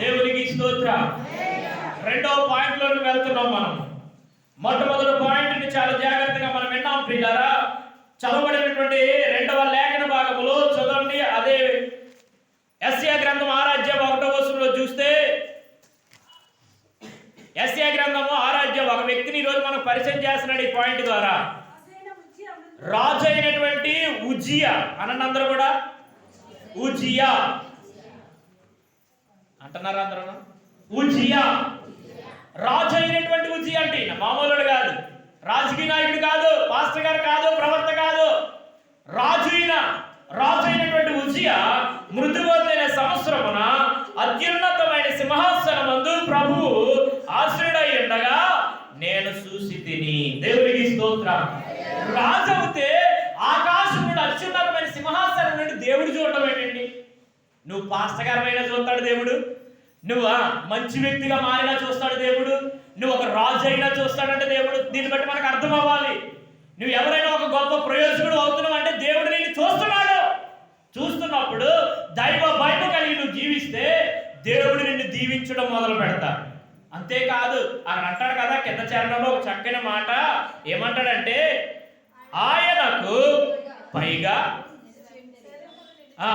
దేవునికి స్తోత్ర. రెండవ పాయింట్లోకి వెళ్తున్నాం మనం. మొట్టమొదటి పాయింట్ని చాలా జాగ్రత్తగా మనం విన్నాం ప్రియారా చదవబడినటువంటి రెండవ లేఖన భాగములో చదవండి. అదే ఎస్ఏ గ్రంథం ఆరాధ్యం ఒకటో వచనంలో చూస్తే ఎస్ఏ గ్రంథము ఆరాధ్యం ఒక వ్యక్తిని ఈరోజు మనం పరిచయం చేస్తున్నాడు ఈ పాయింట్ ద్వారా. రాజు అయినటువంటి ఉజియా అనందరూ అందరూ కూడా? ఉజియా అంటున్నారా అందరూ? ఉజియా రాజు అయినటువంటి ఉజియా అంటే మామూలుడు కాదు. రాజకీయ నాయకుడు కాదు పాస్టర్ గారు కాదు ప్రవర్త కాదు. రాజు అయిన రాజు అయినటువంటి ఉజియా మృదువైన సంవత్సరమున అత్యున్నతమైన సింహాసనమందు ప్రభువు ఆశ్రయుడై ఉండగా నేను చూసి తిని. దేవుడికి స్తోత్రం. రాజు ఆకాశం నుండి అత్యున్నతమైన సింహాసనం నుండి దేవుడు చూడటం ఏంటండి నువ్వు పాస్తకరమైన చూస్తాడు దేవుడు. నువ్వు మంచి వ్యక్తిగా మారినా చూస్తాడు దేవుడు. నువ్వు ఒక రాజు అయినా చూస్తాడంటే దేవుడు. దీన్ని బట్టి మనకు అర్థం అవ్వాలి. నువ్వు ఎవరైనా ఒక గొప్ప ప్రయోజకుడు అవుతున్నావు అంటే దేవుడు నేను చూస్తున్నాడు. చూస్తున్నప్పుడు దైవ భయం కలిగి నువ్వు జీవిస్తే దేవుడు నిన్ను దీవించడం మొదలు పెడతాడు. అంతేకాదు అక్కడ అంటాడు కదా కింద చరణంలో ఒక చక్కని మాట ఏమంటాడంటే ఆయనకు పైగా ఆ